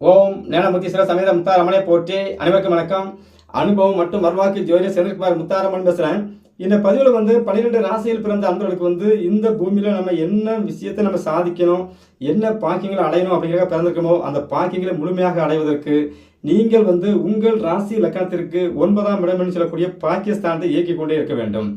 ஓம் ஞானமுத்தீஸ்வர சமேத முத்தாரமனை போற்றி அனைவருக்கும் வணக்கம். அனுபவம் மற்றும் வருவாக்கு ஜோதி செந்தில்குமார் முத்தாரமன் பேசுகிறேன் இந்த பதிவில் வந்து பன்னிரெண்டு ராசியில் பிறந்த அன்பர்களுக்கு வந்து இந்த பூமியில் நம்ம என்ன விஷயத்தை நம்ம சாதிக்கணும் என்ன பாக்கியங்களை அடையணும் அப்படிங்கிற பிறந்திருக்கோமோ அந்த பாக்கியங்களை முழுமையாக அடைவதற்கு நீங்கள் வந்து உங்கள் ராசி லக்கணத்திற்கு ஒன்பதாம் இடம்னு சொல்லக்கூடிய பாக்கியஸ்தானத்தை இயக்கிக் கொண்டே இருக்க வேண்டும்.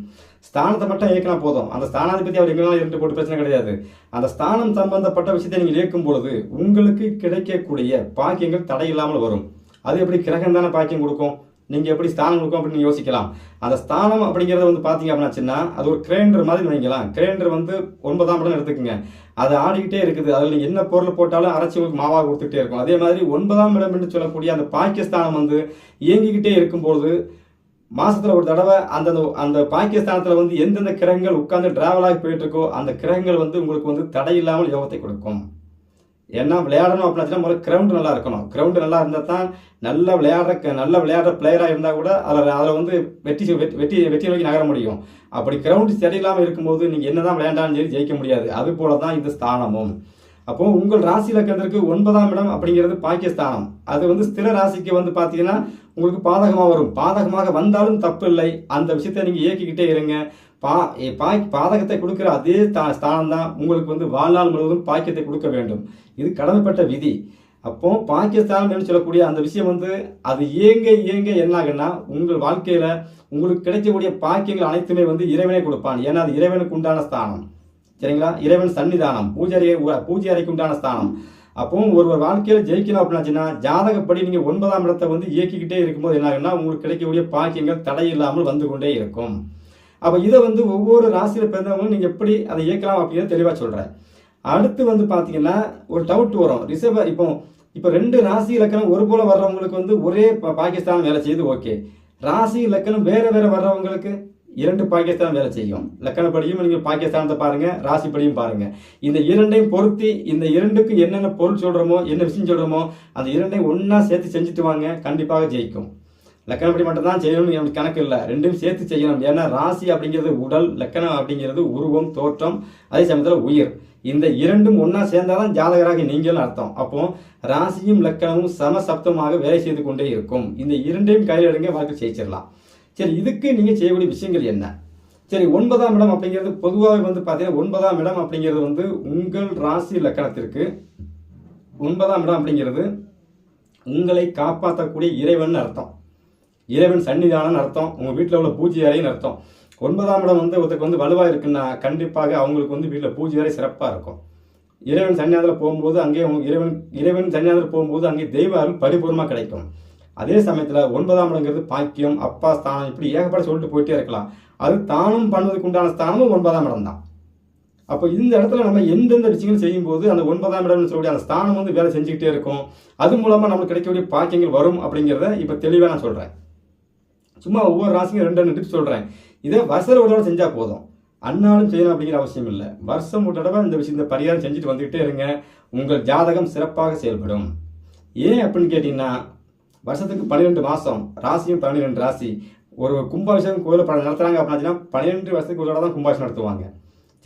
ஸ்தானத்தை மட்டும் இயக்கினா போதும். அந்த ஸ்தானாதிபதி அவர் எங்கெல்லாம் இருந்து போட்டு பிரச்சனை கிடையாது. அந்த ஸ்தானம் சம்பந்தப்பட்ட விஷயத்தை நீங்கள் இயக்கும் பொழுது உங்களுக்கு கிடைக்கக்கூடிய பாக்கியங்கள் தடையில்லாமல் வரும். அது எப்படி கிரகம் தானே பாக்கியம் கொடுக்கும்? நீங்கள் எப்படி ஸ்தானம் கொடுக்கும் அப்படின்னு யோசிக்கலாம். அந்த ஸ்தானம் அப்படிங்கிறத வந்து பார்த்தீங்க அப்படின்னாச்சுன்னா அது ஒரு கிரைண்டர் மாதிரி நினைக்கலாம் கிரேண்டர் வந்து ஒன்பதாம் இடம் எடுத்துக்கோங்க. அது ஆடிக்கிட்டே இருக்குது. அதில் நீங்கள் என்ன பொருள் போட்டாலும் அரைச்சி உங்களுக்கு மாவாக கொடுத்துக்கிட்டே இருக்கும். அதே மாதிரி ஒன்பதாம் இடம் என்று சொல்லக்கூடிய அந்த பாக்கியஸ்தானம் வந்து இயங்கிக்கிட்டே இருக்கும்போது மாசத்துல ஒரு தடவை அந்த அந்த பாக்கியஸ்தானத்துல வந்து எந்தெந்த கிரகங்கள் உட்கார்ந்து டிராவல் ஆகி போயிட்டு இருக்கோ அந்த கிரகங்கள் வந்து உங்களுக்கு வந்து தடை இல்லாமல் யோகத்தை கொடுக்கும். ஏன்னா விளையாடணும் அப்படின்னா முதல்ல கிரவுண்ட் நல்லா இருக்கணும். கிரவுண்டு நல்லா இருந்தால் தான் நல்லா விளையாடுற நல்லா விளையாடுற பிளேயராக இருந்தால் கூட அதில் அதில் வந்து வெற்றி வெற்றி வெற்றி நோக்கி நகர முடியும். அப்படி கிரவுண்டு சரியில்லாமல் இருக்கும்போது நீங்கள் என்ன தான் விளையாண்டாலும் சரி ஜெயிக்க முடியாது. அது போல தான் இந்த ஸ்தானமும். அப்போ உங்கள் ராசி இலக்கத்திற்கு ஒன்பதாம் இடம் அப்படிங்கிறது பாக்கியஸ்தானம். அது வந்து ஸ்திர ராசிக்கு வந்து பார்த்தீங்கன்னா உங்களுக்கு பாதகமாக வரும். பாதகமாக வந்தாலும் தப்பு இல்லை அந்த விஷயத்தை நீங்கள் இயக்கிக்கிட்டே இருங்க. பா பா பாதகத்தை கொடுக்குற அதே ஸ்தானம் தான் உங்களுக்கு வந்து வாழ்நாள் முழுவதும் பாக்கியத்தை கொடுக்க வேண்டும். இது கடமைப்பட்ட விதி. அப்போ பாகிஸ்தான் என்று சொல்லக்கூடிய அந்த விஷயம் வந்து அது ஏங்க ஏங்க என்ன ஆகுன்னா உங்கள் வாழ்க்கையில் உங்களுக்கு கிடைக்கக்கூடிய பாக்கியங்கள் அனைத்துமே வந்து இறைவனை கொடுப்பான். ஏன்னா அது இறைவனுக்கு உண்டான ஸ்தானம். சரிங்களா? இறைவன் சன்னிதானம் பூஜை பூஜை அறைக்கு உண்டான ஸ்தானம். அப்போ ஒருவர் வாழ்க்கையில ஜெயிக்கணும் அப்படின்னாச்சுன்னா ஜாதகப்படி நீங்க ஒன்பதாம் இடத்தை வந்து இயக்கிக்கிட்டே இருக்கும்போது என்ன ஆகுன்னா உங்களுக்கு கிடைக்கக்கூடிய பாக்கியங்கள் தடையில்லாமல் வந்து கொண்டே இருக்கும். அப்போ இதை வந்து ஒவ்வொரு ராசியில் பிறந்தவங்களும் நீங்கள் எப்படி அதை இயக்கலாம் அப்படின்னு தெளிவாக சொல்கிறேன் அடுத்து வந்து பார்த்தீங்கன்னா ஒரு டவுட் வரும். ரிசர்வ் இப்போ இப்போ ரெண்டு ராசி இலக்கணம் ஒரு போல வர்றவங்களுக்கு வந்து ஒரே பாகிஸ்தான் வேலை செய்யுது ஓகே. ராசி இலக்கணம் வேற வேற வர்றவங்களுக்கு இரண்டு பாகிஸ்தான் வேலை செய்யும். லக்கணப்படியும் நீங்கள் பாகிஸ்தானத்தை பாருங்க ராசிப்படியும் பாருங்க. இந்த இரண்டையும் பொருத்தி இந்த இரண்டுக்கும் என்னென்ன பொருள் சொல்றோமோ என்ன விஷயம் சொல்றோமோ அந்த இரண்டையும் ஒன்னா சேர்த்து செஞ்சுட்டு வாங்க கண்டிப்பாக ஜெயிக்கும். லக்கணப்படி மட்டும் தான் செய்யணும்னு எனக்கு கணக்கு இல்லை. ரெண்டும் சேர்த்து செய்யணும். ஏன்னா ராசி அப்படிங்கிறது உடல் லக்கணம் அப்படிங்கிறது உருவம் தோற்றம் அதே சமயத்தில் உயிர். இந்த இரண்டும் ஒன்றா சேர்ந்தாதான் ஜாதகராக நீங்களும் அர்த்தம். அப்போ ராசியும் லக்கணமும் சமசப்தமாக வேலை செய்து கொண்டே இருக்கும். இந்த இரண்டையும் கையில் எடுங்க வாழ்க்கை ஜெயிச்சிடலாம். சரி இதுக்கு நீங்கள் செய்யக்கூடிய விஷயங்கள் என்ன? சரி ஒன்பதாம் இடம் அப்படிங்கிறது பொதுவாக வந்து பார்த்தீங்கன்னா ஒன்பதாம் இடம் அப்படிங்கிறது வந்து உங்கள் ராசி லக்கணத்திற்கு ஒன்பதாம் இடம் அப்படிங்கிறது உங்களை காப்பாற்றக்கூடிய இறைவன் அர்த்தம். இறைவன் சன்னிதானம் அர்த்தம். உங்கள் வீட்டில் உள்ள பூஜை அறைன்னு அர்த்தம். ஒன்பதாம் இடம் வந்து ஒருத்தருக்கு வந்து வலுவாக இருக்குன்னா கண்டிப்பாக அவங்களுக்கு வந்து வீட்டில் பூஜை அறை சிறப்பாக இருக்கும். இறைவன் சன்னியாதத்தில் போகும்போது அங்கே இறைவன் இறைவன் சன்னியாதத்தில் போகும்போது அங்கே தெய்வ அருள் பரிபூர்ணமாக கிடைக்கும். அதே சமயத்தில் ஒன்பதாம் இடங்கிறது பாக்கியம் அப்பா ஸ்தானம் இப்படி ஏகப்பட சொல்லிட்டு போயிட்டே இருக்கலாம். அது தானும் பண்ணுவதற்கு உண்டான ஸ்தானமும் ஒன்பதாம் இடம் தான். அப்போ இந்த இடத்துல நம்ம எந்தெந்த விஷயங்கள் செய்யும்போது அந்த ஒன்பதாம் இடம்னு சொல்லக்கூடிய அந்த ஸ்தானம் வந்து வேலை செஞ்சுக்கிட்டே இருக்கும். அது மூலமாக நமக்கு கிடைக்கக்கூடிய பாக்கியங்கள் வரும் அப்படிங்கிறத இப்போ தெளிவாக நான் சொல்கிறேன் சும்மா ஒவ்வொரு ராசிக்கும் ரெண்டு ரெண்டு டிப்ஸ் சொல்கிறேன் இதை வருஷம் ஒரு தடவை செஞ்சால் போதும். அன்னாலும் செய்யணும் அப்படிங்கிற அவசியம் இல்லை. வருஷம் ஒரு தடவை இந்த விஷயம் இந்த பரிகாரம் செஞ்சுட்டு வந்துக்கிட்டே இருங்க. உங்கள் ஜாதகம் சிறப்பாக செயல்படும். ஏன் அப்படின்னு கேட்டிங்கன்னா வருஷத்துக்கு பன்னிரெண்டு மாதம் ராசியும் பன்னிரெண்டு ராசி. ஒரு கும்பாபிஷேகம் கோயிலில் படம் நடத்துகிறாங்க அப்படின்னா பன்னிரெண்டு வருஷத்துக்கு ஒரு தான் கும்பாபிஷேகம் நடத்துவாங்க.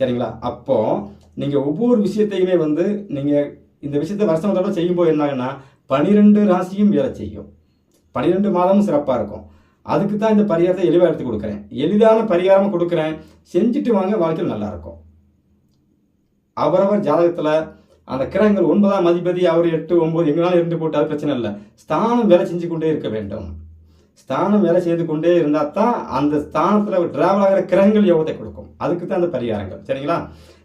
சரிங்களா? அப்போது நீங்கள் ஒவ்வொரு விஷயத்தையுமே வந்து நீங்கள் இந்த விஷயத்தை வருஷம் தடவை செய்யும்போது என்னாங்கன்னா பனிரெண்டு ராசியும் வேலை செய்யும். பன்னிரெண்டு மாதமும் சிறப்பாக இருக்கும். அதுக்கு தான் இந்த பரிகாரத்தை எளிவாக எடுத்து கொடுக்குறேன். எளிதான பரிகாரமாக கொடுக்குறேன். செஞ்சுட்டு வாங்க வாழ்க்கையில் நல்லாயிருக்கும் அவரவர் ஜாதகத்தில் அந்த கிரகங்கள் ஒன்பதாம் மதிப்பதி அவர் எட்டு ஒன்பது எங்களாலும் இருந்து போட்டால் பிரச்சனை இல்லை. ஸ்தானம் வேலை செஞ்சு கொண்டே இருக்க வேண்டும். ஸ்தானம் வேலை செய்து கொண்டே இருந்தால் தான் அந்த ஸ்தானத்தில் டிராவல் ஆகிற கிரகங்கள் யோகத்தை கொடுக்கும். அதுக்கு தான் அந்த பரிகாரங்கள். சரிங்களா?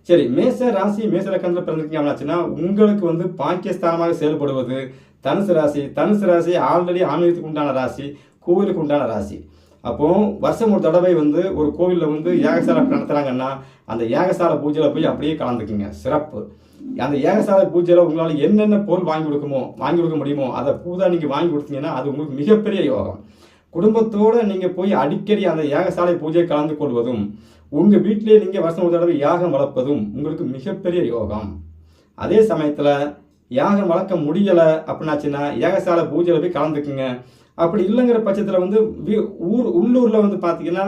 சரி மேச ராசி மேச லக்கணத்தில் பிறந்திருக்கீங்க அப்படின்னாச்சுன்னா உங்களுக்கு வந்து பாக்கியஸ்தானமாக செயல்படுவது தனுசு ராசி. தனுசு ராசி ஆல்ரெடி ஆன்மீகத்துக்கு உண்டான ராசி கோவிலுக்கு உண்டான ராசி. அப்போ வருஷம் ஒரு தடவை வந்து ஒரு கோவிலில் வந்து யாகசாலை நடத்துகிறாங்கன்னா அந்த யாகசாலை பூஜையில் போய் அப்படியே கலந்துக்குங்க. சிறப்பு. அந்த ஏகசாலை பூஜையில் உங்களால் என்னென்ன பொருள் வாங்கி கொடுக்குமோ வாங்கி கொடுக்க முடியுமோ அதை பூதா நீங்கள் வாங்கி கொடுத்தீங்கன்னா அது உங்களுக்கு மிகப்பெரிய யோகம். குடும்பத்தோடு நீங்கள் போய் அடிக்கடி அந்த யாகசாலை பூஜையை கலந்து கொள்வதும் உங்கள் வீட்டிலேயே நீங்கள் வருஷம் ஒரு தடவை யாகம் வளர்ப்பதும் உங்களுக்கு மிகப்பெரிய யோகம். அதே சமயத்தில் யாகம் வளர்க்க முடியலை அப்படின்னாச்சுன்னா ஏகசாலை பூஜையில் போய் கலந்துக்குங்க. அப்படி இல்லைங்கிற பட்சத்தில் வந்து ஊர் உள்ளூரில் வந்து பார்த்தீங்கன்னா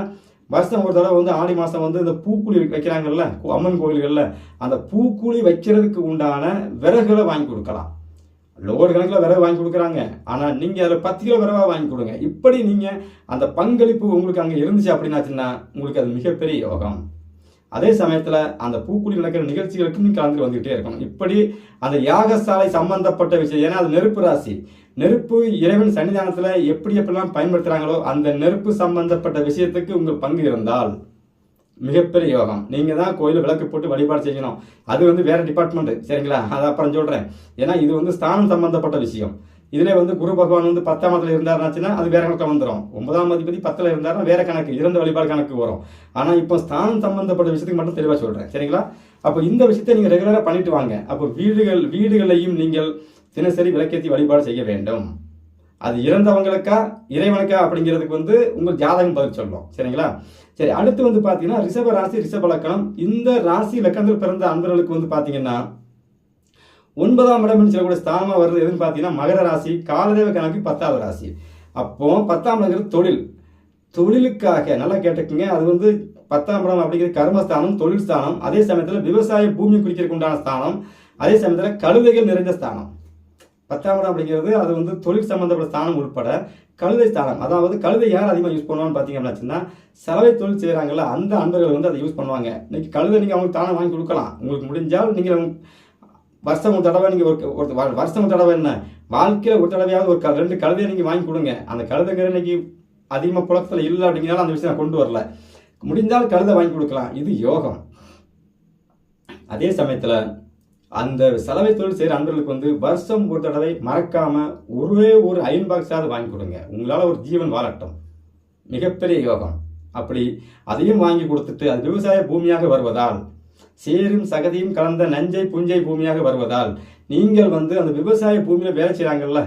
வருஷம் ஒரு தடவை வந்து ஆடி மாதம் வந்து இந்த பூக்குழி வைக்கிறாங்கல்ல அம்மன் கோயில்களில் அந்த பூக்குழி வைக்கிறதுக்கு உண்டான விறகுகளை வாங்கி கொடுக்கலாம். லோடு கணக்கில் விறகு வாங்கி கொடுக்குறாங்க. ஆனால் நீங்கள் அதில் பத்து கிலோ விறவாக வாங்கி கொடுங்க. இப்படி நீங்கள் அந்த பங்களிப்பு உங்களுக்கு அங்கே இருந்துச்சு அப்படின்னாச்சுன்னா உங்களுக்கு அது மிகப்பெரிய யோகம். அதே சமயத்தில் அந்த பூக்குடி நடக்கிற நிகழ்ச்சிகளுக்கும் நீங்கள் கலந்து வந்துகிட்டே இருக்கணும். இப்படி அந்த யாகசாலை சம்பந்தப்பட்ட விஷயம் ஏன்னா அது நெருப்பு ராசி. நெருப்பு இறைவன் சன்னிதானத்தில் எப்படி எப்படிலாம் பயன்படுத்துகிறாங்களோ அந்த நெருப்பு சம்பந்தப்பட்ட விஷயத்துக்கு உங்கள் பங்கு இருந்தால் மிகப்பெரிய யோகம். நீங்கள் தான் கோயிலில் விளக்கு போட்டு வழிபாடு செய்யணும். அது வந்து வேறு டிபார்ட்மெண்ட்டு சரிங்களா? அதை அப்புறம் சொல்கிறேன் ஏன்னா இது வந்து ஸ்தானம் சம்பந்தப்பட்ட விஷயம். இதிலே வந்து குரு பகவான் வந்து பத்தாம் இடத்துல இருந்தாருனாச்சுன்னா அது வேற கணக்கில் வந்துடும் ஒன்பதாம் அதிபதி பத்தில் இருந்தாருன்னா வேற கணக்கு இறந்த வழிபாடு கணக்கு வரும். ஆனால் இப்போ ஸ்தானம் சம்பந்தப்பட்ட விஷயத்துக்கு மட்டும் தெளிவாக சொல்கிறேன் சரிங்களா? அப்போ இந்த விஷயத்தை நீங்கள் ரெகுலராக பண்ணிட்டு வாங்க. அப்போ வீடுகள் வீடுகளையும் நீங்கள் தினசரி விளக்கேற்றி வழிபாடு செய்ய வேண்டும். அது இறந்தவங்களுக்கா இறைவனுக்கா அப்படிங்கிறதுக்கு வந்து உங்கள் ஜாதகம் பதில் சொல்லும். சரிங்களா? சரி அடுத்து வந்து பார்த்தீங்கன்னா ரிஷப ராசி ரிஷப லக்கணம். இந்த ராசி லக்கணத்தில் பிறந்த அன்பர்களுக்கு வந்து பார்த்தீங்கன்னா ஒன்பதாம் இடம்னு சொல்லக்கூடிய ஸ்தானமாக வருது எதுன்னு பார்த்தீங்கன்னா மகர ராசி காலதேவ கணக்கு பத்தாவது ராசி. அப்போ பத்தாம் இடங்கிறது தொழில். தொழிலுக்காக நல்லா கேட்டுக்குங்க அது வந்து பத்தாம் இடம் அப்படிங்கிறது கர்மஸ்தானம் தொழில் ஸ்தானம். அதே சமயத்தில் விவசாய பூமி குறிக்கிறதுக்கு உண்டான ஸ்தானம். அதே சமயத்தில் கழுதைகள் நிறைந்த ஸ்தானம். பத்தாம் இடம் அப்படிங்கிறது அது வந்து தொழில் சம்பந்தப்பட்ட ஸ்தானம் உட்பட கழுதை ஸ்தானம். அதாவது கழுதை யார் அதிகமாக யூஸ் பண்ணுவான்னு பார்த்தீங்க அப்படின்னா செலவை தொழில் செய்கிறாங்கல்ல அந்த அன்பர்கள் வந்து அதை யூஸ் பண்ணுவாங்க. இன்னைக்கு கழுதை நீங்கள் அவங்களுக்கு தானம் வாங்கி கொடுக்கலாம். உங்களுக்கு முடிஞ்சால் நீங்கள் வருஷம் ஒரு தடவை நீங்கள் ஒரு ஒரு வருஷம் ஒரு தடவை என்ன? வாழ்க்கையில் ஒரு தடவையாவது ஒரு க- ரெண்டு கழுதையை நீங்கள் வாங்கி கொடுங்க. அந்த கழுதைங்கிற இன்னைக்கு அதிகமாக புழக்கத்தில் இல்லை அப்படிங்கிறனால அந்த விஷயம் நான் கொண்டு வரல. முடிந்தால் கழுதை வாங்கி கொடுக்கலாம். இது யோகம். அதே சமயத்தில் அந்த சலவை தொழில் செய்கிற அன்பர்களுக்கு வந்து வருஷம் ஒரு தடவை மறக்காமல் ஒரே ஒரு அயன் பாக்ஸாவது வாங்கி கொடுங்க. உங்களால் ஒரு ஜீவன் வாழட்டும். மிகப்பெரிய யோகம். அப்படி அதையும் வாங்கி கொடுத்துட்டு அது விவசாய பூமியாக வருவதால் சேரும் சகதியும் கலந்த நஞ்சை புஞ்சை பூமியாக வருவதால் நீங்கள் வந்து அந்த விவசாய பூமியில் வேலை செய்கிறாங்கல்ல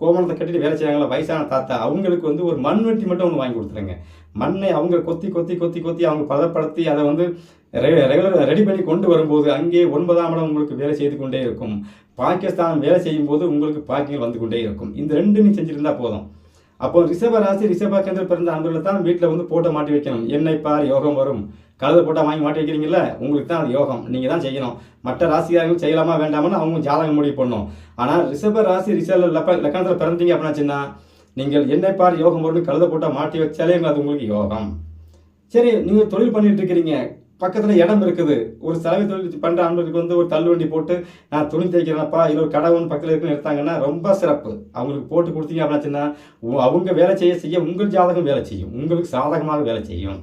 கோமணத்தை கட்டிட்டு வேலை செய்கிறாங்கள வயசான தாத்தா அவங்களுக்கு வந்து ஒரு மண்வெட்டி மட்டும் ஒன்று வாங்கி கொடுத்துருங்க. மண்ணை அவங்க கொத்தி கொத்தி கொத்தி கொத்தி அவங்க பதப்படுத்தி அதை வந்து ரெகுலர் ரெடி பண்ணி கொண்டு வரும்போது அங்கே ஒன்பதாம் இடம் உங்களுக்கு வேலை செய்து கொண்டே இருக்கும். பாகிஸ்தான் வேலை செய்யும் போது உங்களுக்கு பாக்கியங்கள் வந்து கொண்டே இருக்கும். இந்த ரெண்டு நீ செஞ்சுருந்தா போதும். அப்போ ரிஷப ராசி ரிஷப கேந்திர பிறந்த அன்பர்களை தான் வீட்டில் வந்து போட்டோ மாட்டி வைக்கணும். என்னை பார் யோகம் வரும். கழுதை போட்டால் வாங்கி மாட்டி வைக்கிறீங்கல்ல? உங்களுக்கு தான் அது யோகம். நீங்கள் தான் செய்யணும். மற்ற ராசிக்காரர்கள் செய்யலாமா வேண்டாமான்னு அவங்க ஜாதகம் முடிவு பண்ணணும் ஆனால் ரிஷப ராசி ரிஷப லக்கணத்தில் பிறந்தீங்க அப்படின்னாச்சுன்னா நீங்கள் என்னை பார் யோகம் வரும்னு கழுதை போட்டால் மாட்டி வச்சாலே அது உங்களுக்கு யோகம். சரி நீங்கள் தொழில் பண்ணிட்டு இருக்கிறீங்க. பக்கத்தில் இடம் இருக்குது. ஒரு செலவு தொழில் பண்ணுற அன்பர்களுக்கு வந்து ஒரு தள்ளுவண்டி போட்டு நான் துணி தைக்கிறேனப்பா இல்லை ஒரு கடை ஒன்று பக்கத்தில் இருக்குன்னு எடுத்தாங்கன்னா ரொம்ப சிறப்பு. அவங்களுக்கு போட்டு கொடுத்தீங்க அப்படின்னாச்சுன்னா அவங்க வேலை செய்ய செய்ய உங்கள் ஜாதகம் வேலை செய்யும். உங்களுக்கு சாதகமாக வேலை செய்யும்.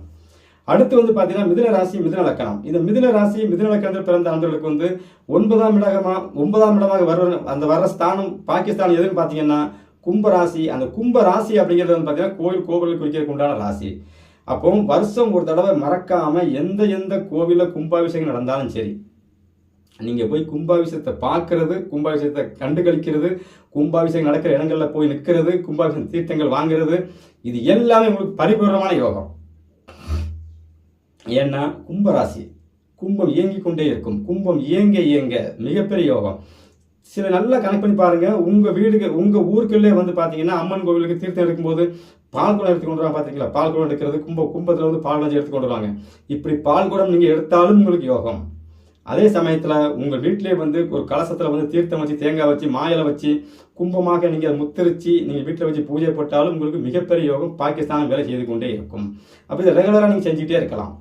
அடுத்து வந்து பார்த்தீங்கன்னா மிதுன ராசி மிதுன லக்கணம். இந்த மிதுன ராசி மிதுன லக்கணத்தில் பிறந்த அன்பர்களுக்கு வந்து ஒன்பதாம் இடமாக ஒன்பதாம் இடமாக வர அந்த வர ஸ்தானம் பாகிஸ்தான் எதுன்னு பார்த்தீங்கன்னா கும்பராசி. அந்த கும்ப ராசி அப்படிங்கிறது வந்து பார்த்தீங்கன்னா கோயில் கோவிலுக்கு வைக்கிறதுக்கு உண்டான ராசி. அப்போ வருஷம் ஒரு தடவை மறக்காம எந்த எந்த கோவிலில் கும்பாபிஷேகம் நடந்தாலும் சரி நீங்க போய் கும்பாபிஷேகத்தை பார்க்கறது கும்பாபிஷேகத்தை கண்டுகளிக்கிறது கும்பாபிஷேகம் நடக்கிற இடங்கள்ல போய் நிற்கிறது கும்பாபிஷேகம் தீர்த்தங்கள் வாங்குறது இது எல்லாமே உங்களுக்கு பரிபூர்ணமான யோகம். ஏன்னா கும்பராசி கும்பம் இயங்கி கொண்டே இருக்கும். கும்பம் இயங்க இயங்க மிகப்பெரிய யோகம். சில நல்லா கனெக்ட் பண்ணி பாருங்க. உங்க வீடுகள் உங்க ஊருக்குள்ளே வந்து பாத்தீங்கன்னா அம்மன் கோவிலுக்கு தீர்த்தம் எடுக்கும்போது பால் குடம் எடுத்து கொண்டு வராங்க பார்த்தீங்களா பால் குடம் எடுக்கிறது கும்ப கும்பத்தில் வந்து பால் வச்சு எடுத்து கொண்டு வருவாங்க. இப்படி பால் குடம் நீங்கள் எடுத்தாலும் உங்களுக்கு யோகம். அதே சமயத்தில் உங்கள் வீட்டிலே வந்து ஒரு கலசத்தில் வந்து தீர்த்தம் வச்சு தேங்காய் வச்சு மாயலை வச்சு கும்பமாக நீங்கள் அதை முத்திரிச்சு நீங்கள் வீட்டில் வச்சு பூஜை போட்டாலும் உங்களுக்கு மிகப்பெரிய யோகம் பாகிஸ்தான் வேலை செய்து கொண்டே இருக்கும். அப்படி ரெகுலராக நீங்கள் செஞ்சுக்கிட்டே இருக்கலாம்.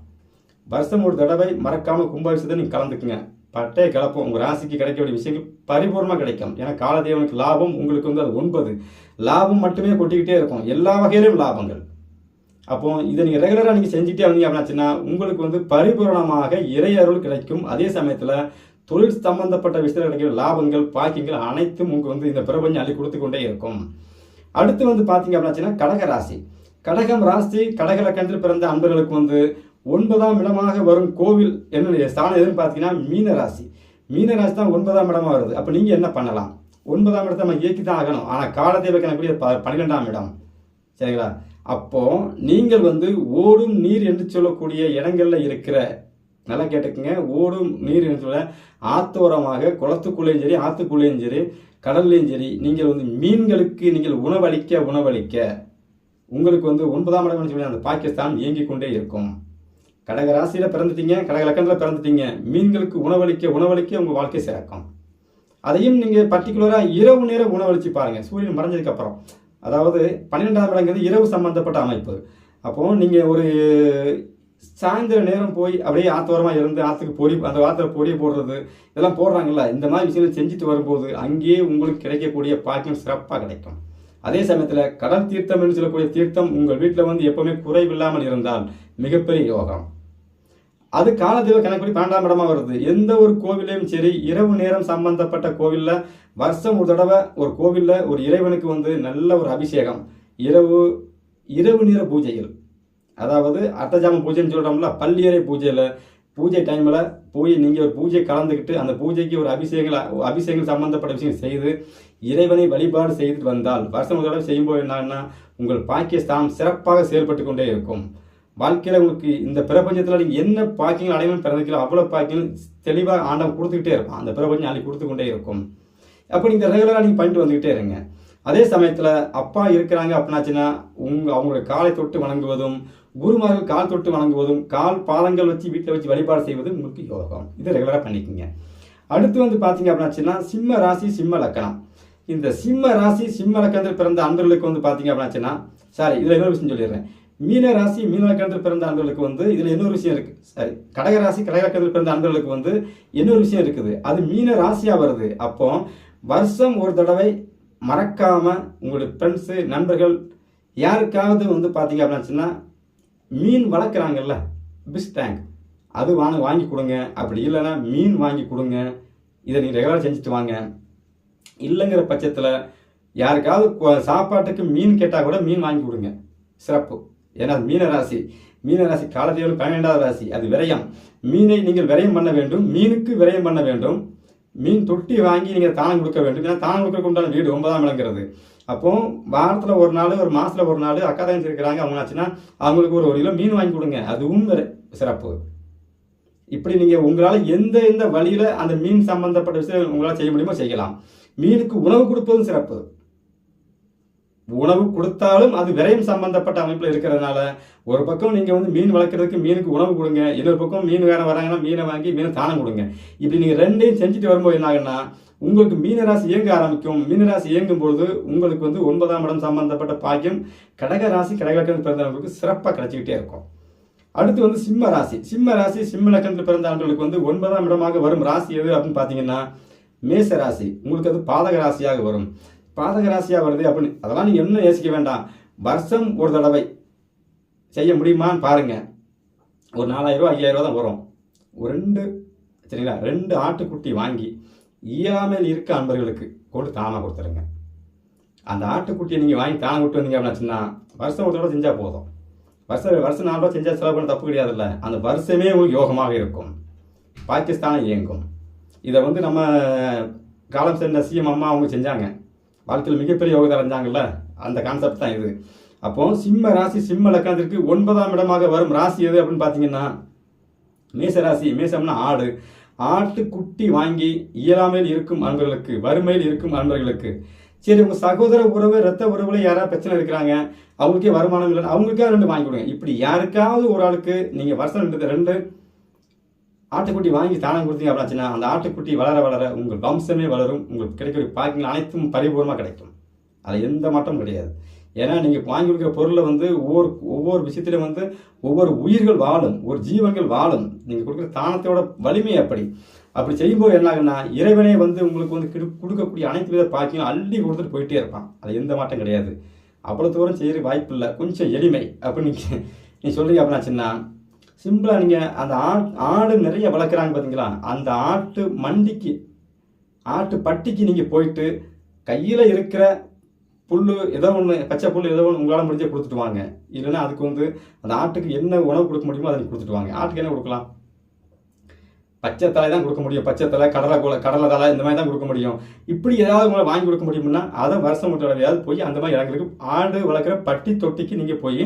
வருஷம் ஒரு தடவை மறக்காமல் கும்பாபிஷத்தை நீங்கள் கலந்துக்குங்க. பட்டை கலப்போம் உங்கள் ராசிக்கு கிடைக்க வேண்டிய விஷயங்கள் பரிபூர்ணமாக கிடைக்கும். ஏன்னா காலதேவனுக்கு லாபம் உங்களுக்கு வந்து அது ஒன்பது. லாபம் மட்டுமே கொட்டிக்கிட்டே இருக்கும். எல்லா வகையிலும் லாபங்கள். அப்போ இதை நீங்கள் ரெகுலராக நீங்கள் செஞ்சுட்டே வந்தீங்க அப்படின்னாச்சுன்னா உங்களுக்கு வந்து பரிபூரணமாக இறை அருள் கிடைக்கும். அதே சமயத்தில் தொழில் சம்பந்தப்பட்ட விஷயத்தில் கிடைக்கிற லாபங்கள் பாக்கியங்கள் அனைத்தும் உங்களுக்கு வந்து இந்த பிரபஞ்சம் அள்ளி கொடுத்து கொண்டே இருக்கும். அடுத்து வந்து பார்த்தீங்க அப்படின்னாச்சுன்னா கடக ராசி. கடகம் ராசி கடக லக்கணத்தில் பிறந்த அன்பர்களுக்கு வந்து ஒன்பதாம் இடமாக வரும் கோவில் என்னுடைய ஸ்தானம் எதுன்னு பார்த்தீங்கன்னா மீனராசி. மீனராசி தான் ஒன்பதாம் இடமா வருது. அப்போ நீங்கள் என்ன பண்ணலாம்? ஒன்பதாம் இடத்தை நம்ம இயக்கி தான் ஆகணும். ஆனால் காலத்தை கணக்குரிய ப பன்னிரெண்டாம் இடம். சரிங்களா? அப்போ நீங்கள் வந்து ஓடும் நீர் என்று சொல்லக்கூடிய இடங்களில் இருக்கிற நல்லா கேட்டுக்குங்க. ஓடும் நீர் என்று சொல்ல ஆத்தோரமாக குளத்துக்குள்ளேயும் சரி ஆற்றுக்குள்ளேயும் சரி கடல்லையும் சரி நீங்கள் வந்து மீன்களுக்கு நீங்கள் உணவளிக்க உணவளிக்க உங்களுக்கு வந்து ஒன்பதாம் இடம் சொல்லி அந்த பாகிஸ்தான் இயங்கிக் கொண்டே இருக்கும். கடக ராசியில் பிறந்துட்டீங்க கடக லக்கணத்தில் பிறந்துட்டீங்க. மீன்களுக்கு உணவளிக்க உணவளிக்க உங்கள் வாழ்க்கை சிறக்கும். அதையும் நீங்கள் பர்டிகுலராக இரவு நேர உணவளிச்சு பாருங்கள் சூரியன் மறைஞ்சதுக்கப்புறம் அதாவது பன்னிரெண்டாம் இடங்கிறது இரவு சம்பந்தப்பட்ட அமைப்பு. அப்போ நீங்கள் ஒரு சாயந்தர நேரம் போய் அப்படியே ஆத்தோரமாக இருந்து ஆற்றுக்கு பொடி அந்த ஆற்றுல பொடியை போடுறது இதெல்லாம் போடுறாங்கல்ல. இந்த மாதிரி விஷயங்கள் செஞ்சுட்டு வரும்போது அங்கேயே உங்களுக்கு கிடைக்கக்கூடிய பாக்கியம் சிறப்பாக கிடைக்கும். அதே சமயத்தில் கடல் தீர்த்தம் என்று சொல்லக்கூடிய தீர்த்தம் உங்கள் வீட்டில் வந்து எப்பவுமே குறைவில்லாமல் இருந்தால் மிகப்பெரிய யோகம். அது காலதெய்வ கணக்குப்படி பன்னெண்டாம் இடமா வருது. எந்த ஒரு கோவிலையும் சரி இரவு நேரம் சம்பந்தப்பட்ட கோவிலில் வருஷம் ஒரு தடவை ஒரு கோவிலில் ஒரு இறைவனுக்கு வந்து நல்ல ஒரு அபிஷேகம். இரவு இரவு நேர பூஜைகள். அதாவது அர்த்தஜாம பூஜைன்னு சொல்கிறோம்ல பள்ளியறை பூஜையில் பூஜை டைமில் போய் நீங்கள் ஒரு பூஜை கலந்துக்கிட்டு அந்த பூஜைக்கு ஒரு அபிஷேகங்கள் அபிஷேகம் சம்மந்தப்பட்ட விஷயம் செய்து இறைவனை வழிபாடு செய்துட்டு வந்தால் வருஷம் ஒரு தடவை செய்யும்போது என்னன்னா உங்கள் பாக்கியஸ்தானம் சிறப்பாக செயல்பட்டு கொண்டே இருக்கும். வாழ்க்கையில் உங்களுக்கு இந்த பிரபஞ்சத்தில் நீங்கள் என்ன பாக்கியங்கள் அடையணும் பிறந்திருக்கீங்களோ அவ்வளோ பாக்கியங்கள் தெளிவாக ஆண்டவன் கொடுத்துக்கிட்டே இருப்பான். அந்த பிரபஞ்சம் நாளைக்கு கொடுத்து கொண்டே இருக்கும். அப்போ நீங்கள் ரெகுலராக நீங்கள் பண்ணிட்டு வந்துக்கிட்டே இருங்க. அதே சமயத்தில் அப்பா இருக்கிறாங்க அப்படின்னாச்சுன்னா உங்கள் அவங்களுடைய காலை தொட்டு வணங்குவதும் குருமார்கள் கால் தொட்டு வணங்குவதும் கால் பாதங்கள் வச்சு வீட்டில் வச்சு வழிபாடு செய்வதும் உங்களுக்கு யோகம். இது ரெகுலராக பண்ணிக்கோங்க. அடுத்து வந்து பார்த்தீங்க அப்படின்னாச்சுன்னா சிம்ம ராசி சிம்ம லக்கணம். இந்த சிம்ம ராசி சிம்ம லக்கணத்தில் பிறந்த அன்பர்களுக்கு வந்து பார்த்தீங்க அப்படின்னாச்சுன்னா சாரி இதில் இன்னொரு விஷயம் சொல்லிடுறேன். மீன ராசி மீன லக்கணத்தில் பிறந்த அன்பர்களுக்கு வந்து இதில் இன்னொரு விஷயம் இருக்கு. சாரி கடக ராசி கடக லக்கணத்தில் பிறந்த அன்பர்களுக்கு வந்து இன்னொரு விஷயம் இருக்குது. அது மீன ராசியாக வருது. அப்போ வருஷம் ஒரு தடவை மறக்காமல் உங்களுடைய ஃப்ரெண்ட்ஸு நண்பர்கள் யாருக்காவது வந்து பார்த்தீங்க அப்படின்னாச்சுன்னா மீன் வளர்க்குறாங்கல்ல பிஸ் டேங்க் அது வாங்க வாங்கி கொடுங்க. அப்படி இல்லைன்னா மீன் வாங்கி கொடுங்க. இதை நீங்கள் ரெகுலராக செஞ்சுட்டு வாங்க. இல்லைங்கிற பட்சத்தில் யாருக்காவது சாப்பாட்டுக்கு மீன் கேட்டால் கூட மீன் வாங்கி கொடுங்க. சிறப்பு. ஏன்னா அது மீன ராசி. மீன ராசி காலதேவன் பன்னெண்டாவது ராசி. அது விரயம். மீனை நீங்கள் விரயம் பண்ண வேண்டும். மீனுக்கு விரயம் பண்ண வேண்டும். மீன் தொட்டி வாங்கி நீங்கள் தானம் கொடுக்க வேண்டும். ஏன்னா தானம் கொடுக்க உண்டான வீடு ஒன்பதாம் விளங்குறது அப்போ வாரத்தில் ஒரு நாள் ஒரு மாசத்துல ஒரு நாள் அக்கா தங்கச்சி இருக்கிறாங்க அவங்க ஆச்சுன்னா அவங்களுக்கு ஒரு ஒரு கிலோ மீன் வாங்கி கொடுங்க. அதுவும் சிறப்பு. இப்படி நீங்க உங்களால எந்த எந்த வழியில அந்த மீன் சம்பந்தப்பட்ட விஷயம் உங்களால செய்ய முடியுமோ செய்யலாம். மீனுக்கு உணவு கொடுப்பதும் சிறப்பு. உணவு கொடுத்தாலும் அது விரயம் சம்பந்தப்பட்ட அமைப்பில் இருக்கிறதுனால ஒரு பக்கம் நீங்கள் வந்து மீன் வளர்க்குறதுக்கு மீனுக்கு உணவு கொடுங்க இன்னொரு பக்கம் மீன் வேறு வராங்கன்னா மீனை வாங்கி மீனை தானம் கொடுங்க. இப்படி நீங்கள் ரெண்டையும் செஞ்சுட்டு வரும்போது என்ன ஆகுன்னா உங்களுக்கு மீனராசி இயங்க ஆரம்பிக்கும். மீனராசி இயங்கும் பொழுது உங்களுக்கு வந்து ஒன்பதாம் இடம் சம்பந்தப்பட்ட பாக்கியம் கடக ராசி கடகலக்கணத்தில் பிறந்தவங்களுக்கு சிறப்பாக கிடைச்சிக்கிட்டே இருக்கும். அடுத்து வந்து சிம்ம ராசி. சிம்ம ராசி சிம்ம லக்கணத்தில் பிறந்த ஆண்களுக்கு வந்து ஒன்பதாம் இடமாக வரும். ராசி எது அப்படின்னு பார்த்தீங்கன்னா மேச ராசி உங்களுக்கு அது பாதக ராசியாக வரும். பாதக ராசியாக வருது அப்படின்னு. அதெல்லாம் நீங்கள் இன்னும் யோசிக்க வேண்டாம். வருஷம் ஒரு தடவை. செய்ய முடியுமான்னு பாருங்க. ஒரு நாலாயிரம் ரூபா ஐயாயிரம் தான் வரும். ஒரு ரெண்டு சரிங்களா? ரெண்டு ஆட்டுக்குட்டி வாங்கி இயலாமல் இருக்க அன்பர்களுக்கு கொண்டு தானாக கொடுத்துருங்க. அந்த ஆட்டுக்குட்டியை நீங்கள் வாங்கி தானம் கொடுத்து வந்தீங்க அப்படின்னா வருஷம் ஒரு தடவை செஞ்சால் போதும். வருஷம் வருஷம் நாலு ரூபா செஞ்சால் செலவு பண்ண தப்பு கிடையாதுல்ல. அந்த வருஷமே யோகமாக இருக்கும். பாகிஸ்தானம் இயங்கும். இதை வந்து நம்ம காலம் சென்ற சிஎம் அம்மா அவங்க செஞ்சாங்க. வாழ்க்கையில் மிகப்பெரிய யோகத்தை அடைஞ்சாங்கல்ல? அந்த கான்செப்ட் தான் இது. அப்போ சிம்ம ராசி சிம்ம லக்கணத்திற்கு ஒன்பதாம் இடமாக வரும் ராசி எது அப்படின்னு பார்த்தீங்கன்னா மேச ராசி. மேசம்னா ஆடு. ஆட்டுக்குட்டி வாங்கி இயலாமையில் இருக்கும் அன்பர்களுக்கு வறுமையில் இருக்கும் அன்பர்களுக்கு. சரி உங்கள் சகோதர உறவு ரத்த உறவுல யாராவது பிரச்சனை இருக்கிறாங்க அவங்களுக்கே வருமானம் இல்லை அவங்களுக்கே ரெண்டு வாங்கி கொடுங்க. இப்படி யாருக்காவது ஒரு ஆளுக்கு நீங்கள் வருஷம் ரெண்டு ரெண்டு ஆட்டுக்குட்டி வாங்கி தானம் கொடுத்தீங்க அப்படின்னா அந்த ஆட்டுக்குட்டி வளர வளர உங்கள் வம்சமே வளரும். உங்களுக்கு கிடைக்கக்கூடிய பாக்கிங்கள் அனைத்தும் பரிபூர்ணமாக கிடைக்கும். அதில் எந்த மாற்றமும் கிடையாது. ஏன்னா நீங்கள் வாங்கி கொடுக்குற பொருளை வந்து ஒவ்வொரு ஒவ்வொரு விஷயத்திலும் வந்து ஒவ்வொரு உயிர்கள் வாழும் ஒரு ஜீவன்கள் வாழும். நீங்கள் கொடுக்குற தானத்தோட வலிமை அப்படி அப்படி செய்யும்போது என்ன ஆகுன்னா இறைவனே வந்து உங்களுக்கு வந்து கிடு- கொடுக்கக்கூடிய அனைத்து வித பாக்கியும் அள்ளி கொடுத்துட்டு போயிட்டே இருப்பான். அது எந்த மாற்றம் கிடையாது. அவ்வளோ தூரம் செய்கிற வாய்ப்பு இல்லை கொஞ்சம் எளிமை அப்படின்னு நீ நீ அப்படின்னா அப்படின்னாச்சுன்னா சிம்பிளாக நீங்கள் அந்த ஆட் ஆடு நிறைய வளர்க்குறாங்க பார்த்தீங்களா அந்த ஆட்டு மண்டிக்கு ஆட்டு பட்டிக்கு நீங்கள் போயிட்டு கையில் இருக்கிற புல் ஏதோ ஒன்று பச்சை புல் ஏதோ ஒன்று உங்களால் முடிஞ்சே கொடுத்துட்டு வாங்க. இல்லைன்னா அதுக்கு வந்து அந்த ஆட்டுக்கு என்ன உணவு கொடுக்க முடியுமோ அதை கொடுத்துட்டு வாங்க. ஆட்டுக்கு என்ன கொடுக்கலாம்? பச்சை தலை தான் கொடுக்க முடியும். பச்சை தலை கடலை கோலை கடலை தலை இந்த மாதிரி தான் கொடுக்க முடியும். இப்படி ஏதாவது உங்களை வாங்கி கொடுக்க முடியும்னா அதை வருஷம் மட்டும் தடவையாவது போய் அந்த மாதிரி இடங்களுக்கு ஆடு வளர்க்குற பட்டி தொட்டிக்கு நீங்கள் போய்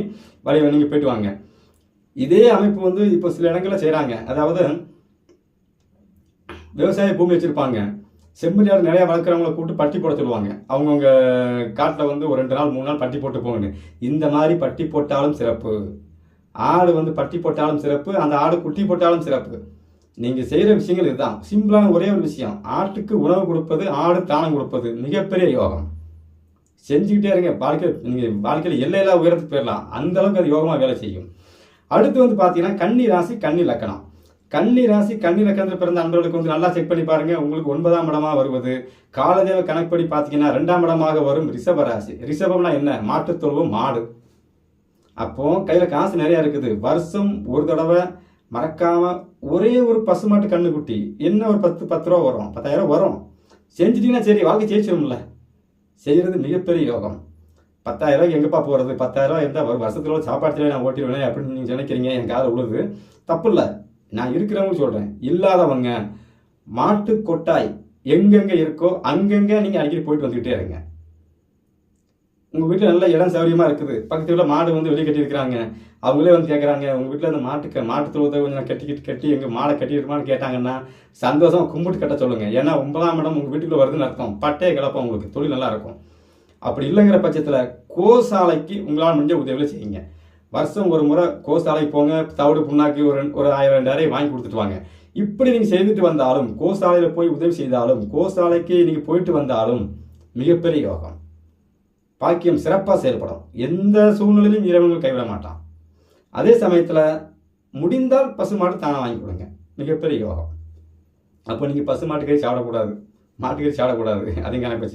வழி நீங்கள் போயிட்டு வாங்க. இதே அமைப்பு வந்து இப்போ சில இடங்களில் செய்கிறாங்க அதாவது விவசாய பூமி வச்சுருப்பாங்க. செம்மறியாடு நிறையா வளர்க்குறவங்கள கூப்பிட்டு பட்டி போட சொல்லுவாங்க. அவங்கவுங்க காட்டில் வந்து ஒரு ரெண்டு நாள் மூணு நாள் பட்டி போட்டு போங்கன்னு. இந்த மாதிரி பட்டி போட்டாலும் சிறப்பு. ஆடு வந்து பட்டி போட்டாலும் சிறப்பு. அந்த ஆடு குட்டி போட்டாலும் சிறப்பு. நீங்கள் செய்கிற விஷயங்கள் இதுதான். சிம்பிளான ஒரே ஒரு விஷயம். ஆட்டுக்கு உணவு கொடுப்பது ஆடு தானம் கொடுப்பது. மிகப்பெரிய யோகம். செஞ்சுக்கிட்டே இருங்க. வாழ்க்கை நீங்கள் வாழ்க்கையில் எல்லையெல்லாம் உயரத்துக்கு போயிடலாம் அந்த அளவுக்கு அது யோகமாக வேலை செய்யும். அடுத்து வந்து பார்த்தீங்கன்னா கன்னி ராசி கன்னி லக்கணம். கன்னி ராசி கன்னி லக்கணத்தில் பிறந்த அன்பர்களுக்கு வந்து நல்லா செக் பண்ணி பாருங்க. உங்களுக்கு ஒன்பதாம் இடமா வருவது. காலதேவ கணக்குப்படி பார்த்தீங்கன்னா ரெண்டாம் இடமாக வரும் ரிஷப ராசி. ரிஷபம்னா என்ன? மாட்டுத்தொழுவும் மாடு. அப்போ கையில் காசு நிறைய இருக்குது. வருஷம் ஒரு தடவை மறக்காம ஒரே ஒரு பசுமாட்டு கண்ணுக்குட்டி என்ன ஒரு பத்து பத்து ரூபா வரும்? பத்தாயிரம் வரும். செஞ்சிட்டிங்கன்னா சரி வாழ்க்கை ஜெயிச்சிடும்ல செய்கிறது மிகப்பெரிய யோகம். பத்தாயிரம் ரூபாய்க்கு எங்கப்பா போகிறது பத்தாயிரம் ரூபாய் இருந்தால் ஒரு வருஷத்துல ஒரு சாப்பாடு நான் ஓட்டிடுவேன் அப்படின்னு நீங்கள் நினைக்கிறீங்க என் காதில் உழுது தப்பு இல்லை நான் இருக்கிறவங்க சொல்கிறேன் இல்லாதவங்க மாட்டு கொட்டாய் எங்கெங்கே இருக்கோ அங்கங்கே நீங்கள் அடிக்கடி போயிட்டு வந்துக்கிட்டே இருங்க. உங்கள் வீட்டில் நல்ல இடம் சௌகரியமாக இருக்குது. பக்கத்து வீட்டில் மாடு வந்து வெளியே கட்டியிருக்கிறாங்க. அவங்களே வந்து கேட்குறாங்க உங்கள் வீட்டில் அந்த மாட்டுக்கு மாட்டு தொழுவத்தை கொஞ்சம் கட்டிக்கிட்டு கட்டி எங்கள் மாடை கட்டியிருக்குமான்னு கேட்டாங்கன்னா சந்தோஷம் கும்பிட்டு கட்ட சொல்லுங்கள் ஏன்னா ஒன்பதாம் இடம் உங்கள் வீட்டுக்குள்ளே வருதுன்னு அர்த்தம். பட்டையை கிளப்பம் உங்களுக்கு தொழில் நல்லா இருக்கும். அப்படி இல்லைங்கிற பட்சத்தில் கோசாலைக்கு உங்களால் முடிஞ்ச உதவியில் செய்யுங்க. வருஷம் ஒரு முறை கோசாலைக்கு போங்க தவிடு புண்ணாக்கு ஒரு ரெண்டு- ஒரு ஆயிரம் ரெண்டாயிரம் வாங்கி கொடுத்துட்டு வாங்க. இப்படி நீங்கள் செய்துட்டு வந்தாலும் கோசாலையில் போய் உதவி செய்தாலும் கோசாலைக்கு நீங்கள் போயிட்டு வந்தாலும் மிகப்பெரிய யோகம். பாக்கியம் சிறப்பாக செயல்படும். எந்த சூழ்நிலையிலும் இறைவன் கைவிட மாட்டான். அதே சமயத்தில் முடிந்தால் பசுமாடு தானே வாங்கி கொடுங்க. மிகப்பெரிய யோகம். அப்போ நீங்கள் பசு மாட்டுக்கறி சாப்பிடக்கூடாது. மாட்டுக்கறி சாப்பிடக்கூடாது. அதையும் பிரச்சனை